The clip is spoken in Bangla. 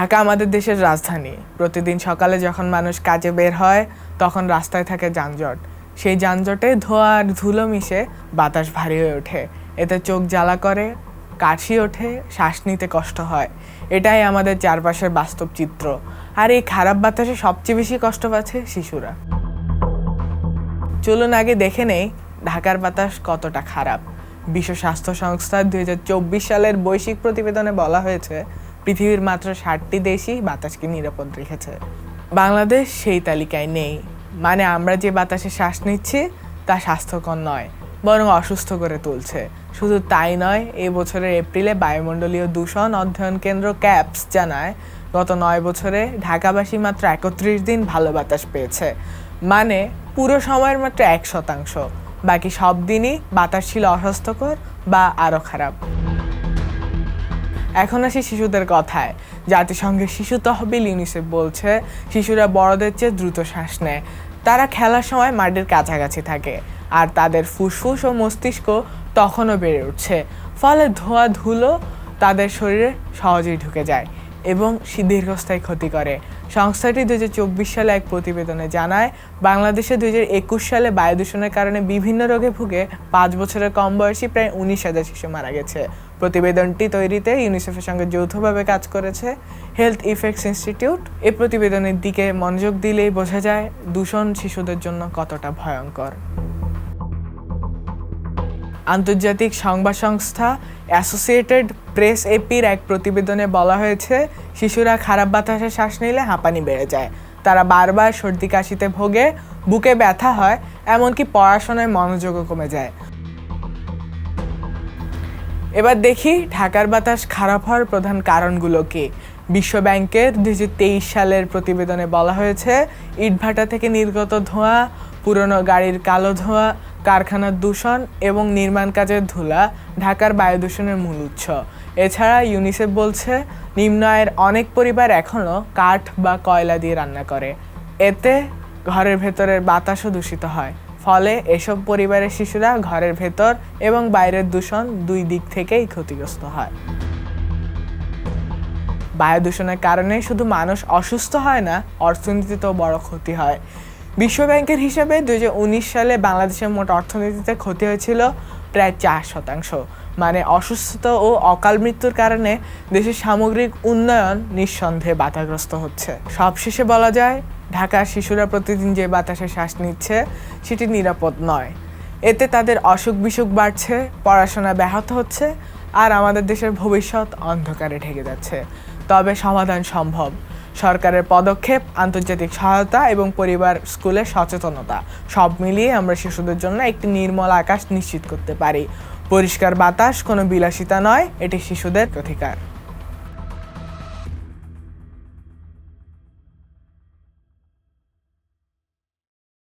ঢাকা আমাদের দেশের রাজধানী। প্রতিদিন সকালে যখন মানুষ কাজে বের হয়, তখন রাস্তায় থাকে যানজট। সেই যানজটে ধোঁয়া আর ধুলো মিশে বাতাস ভারী হয়ে ওঠে। এতে চোখ জ্বালা করে, কাশি ওঠে, শ্বাস নিতে কষ্ট হয়। এটাই আমাদের চারপাশের বাস্তব চিত্র। আর এই খারাপ বাতাসে সবচেয়ে বেশি কষ্ট পাচ্ছে শিশুরা। চলুন আগে দেখে নেই ঢাকার বাতাস কতটা খারাপ। বিশ্ব স্বাস্থ্য সংস্থার দুই হাজার চব্বিশ সালের বৈশ্বিক প্রতিবেদনে বলা হয়েছে পৃথিবীর মাত্র ষাটটি দেশই বাতাসকে নিরাপদ রেখেছে। বাংলাদেশ সেই তালিকায় নেই। মানে আমরা যে বাতাসে শ্বাস নিচ্ছি, তা স্বাস্থ্যকর নয়, বরং অসুস্থ করে তুলছে। শুধু তাই নয় এই বছরের এপ্রিলে বায়ুমণ্ডলীয় দূষণ অধ্যয়ন কেন্দ্র ক্যাপস জানায়, গত নয় বছরে ঢাকাবাসী মাত্র একত্রিশ দিন ভালো বাতাস পেয়েছে। মানে পুরো সময়ের মাত্র এক শতাংশ। বাকি সব দিনই বাতাস ছিল অস্বাস্থ্যকর বা আরও খারাপ। এখন আসি শিশুদের কথায়। জাতিসংঘের শিশু তহবিল ইউনিসেফ বলছে, শিশুরা বড়দের চেয়ে দ্রুত শ্বাস নেয়। তারা খেলার সময় মাটির কাছাকাছি থাকে, আর তাদের ফুসফুস ও মস্তিষ্ক তখনও বেড়ে উঠছে। ফলে ধোয়া ধুলো তাদের শরীরে সহজেই ঢুকে যায়। এবং দীর্ঘস্থায়ী ক্ষতি করে। সংস্থাটি দু সালে এক প্রতিবেদনে জানায়, বাংলাদেশে দু হাজার একুশ সালে বায়ু দূষণের কারণে বিভিন্ন রোগে ভুগে পাঁচ বছরের কম বয়সী প্রায় উনিশ হাজার শিশু মারা গেছে। প্রতিবেদনটি তৈরিতে ইউনিসেফের সঙ্গে যৌথভাবে কাজ করেছে হেলথ ইফেক্টস ইনস্টিটিউট। এই প্রতিবেদনের দিকে মনোযোগ দিলেই বোঝা যায়, দূষণ শিশুদের জন্য কতটা ভয়ঙ্কর। আন্তর্জাতিক সংবাদ সংস্থা অ্যাসোসিয়েটেড প্রেস এপির এক প্রতিবেদনে বলা হয়েছে, শিশুরা খারাপ বাতাসে শ্বাস নিলে হাঁপানি বেড়ে যায়। তারা বারবার সর্দি কাশিতে ভোগে, বুকে ব্যথা হয়, এমনকি পড়াশোনায় মনোযোগও কমে যায়। এবার দেখি ঢাকার বাতাস খারাপ হওয়ার প্রধান কারণগুলো কি। বিশ্ব ব্যাংকের দুই তেইশ সালের প্রতিবেদনে বলা হয়েছে, ইটভাটা থেকে নির্গত ধোঁয়া, পুরনো গাড়ির কালো ধোঁয়া কারখানার দূষণ এবং নির্মাণ কাজের ধুলা ঢাকার বায়ু দূষণের মূল উৎস। এছাড়া ইউনিসেফ বলছে, নিম্ন আয়ের অনেক পরিবার এখনও কাঠ বা কয়লা দিয়ে রান্না করে। এতে ঘরের ভেতরের বাতাসও দূষিত হয়। ফলে এসব পরিবারের শিশুরা ঘরের ভেতর এবং বাইরের দূষণ দুই দিক থেকেই ক্ষতিগ্রস্ত হয়। বায়ু দূষণের কারণে শুধু মানুষ অসুস্থ হয় না, অর্থনীতিতেও বড় ক্ষতি হয়। বিশ্ব ব্যাংকের হিসাবে দুই হাজার উনিশ সালে বাংলাদেশের মোট অর্থনীতিতে ক্ষতি হয়েছিল প্রায় চার শতাংশ। মানে অসুস্থতা ও অকাল মৃত্যুর কারণে দেশের সামগ্রিক উন্নয়ন নিঃসন্দেহে বাধাগ্রস্ত হচ্ছে। সবশেষে বলা যায়, ঢাকার শিশুরা প্রতিদিন যে বাতাসে শ্বাস নিচ্ছে, সেটি নিরাপদ নয়। এতে তাদের অসুখ বিসুখ বাড়ছে, পড়াশোনা ব্যাহত হচ্ছে, আর আমাদের দেশের ভবিষ্যৎ অন্ধকারে ঢেকে যাচ্ছে। তবে সমাধান সম্ভব। সরকারের পদক্ষেপ, আন্তর্জাতিক সহায়তা এবং পরিবার স্কুলের সচেতনতা, সব মিলিয়ে আমরা শিশুদের জন্য একটি নির্মল আকাশ নিশ্চিত করতে পারি। পরিষ্কার বাতাস কোনো বিলাসিতা নয়, এটি শিশুদের অধিকার।